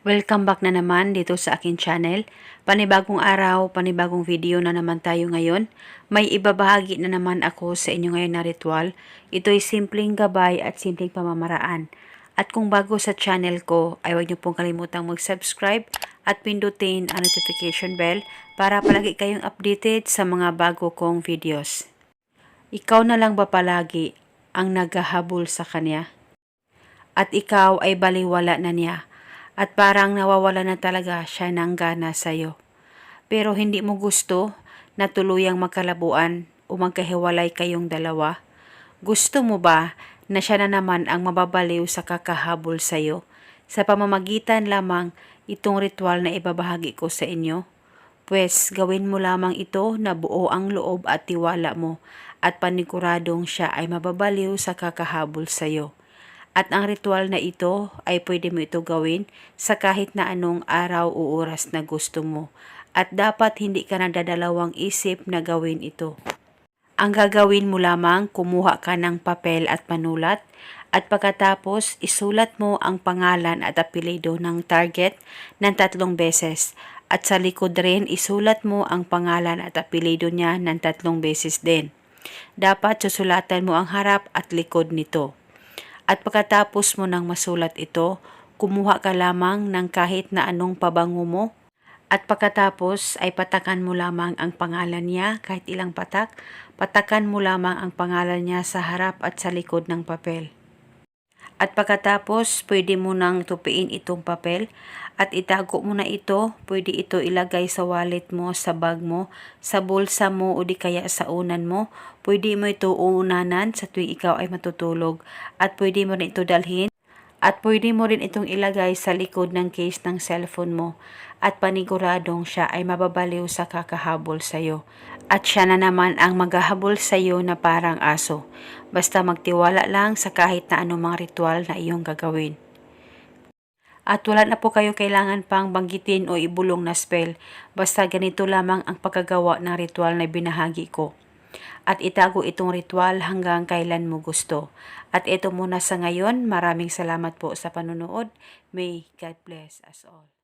Welcome back na naman dito sa akin channel. Panibagong araw, panibagong video na naman tayo ngayon. May ibabahagi na naman ako sa inyo ngayon na ritual. Ito'y simpleng gabay at simpleng pamamaraan. At kung bago sa channel ko, ay huwag niyo pong kalimutang mag-subscribe at pindutin ang notification bell para palagi kayong updated sa mga bago kong videos. Ikaw na lang ba palagi ang naghahabol sa kanya? At ikaw ay baliwala na niya at parang nawawala na talaga siya ng gana sa'yo. Pero hindi mo gusto na tuluyang magkalabuan o magkahiwalay kayong dalawa. Gusto mo ba na siya na naman ang mababaliw sa kakahabol sa'yo sa pamamagitan lamang itong ritual na ibabahagi ko sa inyo? Pwes gawin mo lamang ito na buo ang loob at tiwala mo at paniguradong siya ay mababaliw sa kakahabol sa'yo. At ang ritual na ito ay pwede mo ito gawin sa kahit na anong araw o oras na gusto mo. At dapat hindi ka nadadalawang isip na gawin ito. Ang gagawin mo lamang, kumuha ka ng papel at panulat at pagkatapos isulat mo ang pangalan at apelido ng target ng tatlong beses. At sa likod rin, isulat mo ang pangalan at apelido niya ng tatlong beses din. Dapat susulatan mo ang harap at likod nito. At pagkatapos mo nang masulat ito, kumuha ka lamang ng kahit na anong pabango mo. At pagkatapos ay patakan mo lamang ang pangalan niya kahit ilang patak. Patakan mo lamang ang pangalan niya sa harap at sa likod ng papel. At pagkatapos, pwede mo nang tupiin itong papel at itago mo na ito. Pwede ito ilagay sa wallet mo, sa bag mo, sa bulsa mo o di kaya sa unan mo. Pwede mo ito uunanan sa tuwing ikaw ay matutulog. At pwede mo rin ito dalhin at pwede mo rin itong ilagay sa likod ng case ng cellphone mo at paniguradong siya ay mababaliw sa kakahabol sa'yo. At siya na naman ang maghahabol sa'yo na parang aso. Basta magtiwala lang sa kahit na anumang ritual na iyong gagawin. At wala na po kayo kailangan pang banggitin o ibulong na spell. Basta ganito lamang ang pagkagawa ng ritual na binahagi ko at itago itong ritual hanggang kailan mo gusto. At ito muna sa ngayon, maraming salamat po sa panunood. May God bless us all.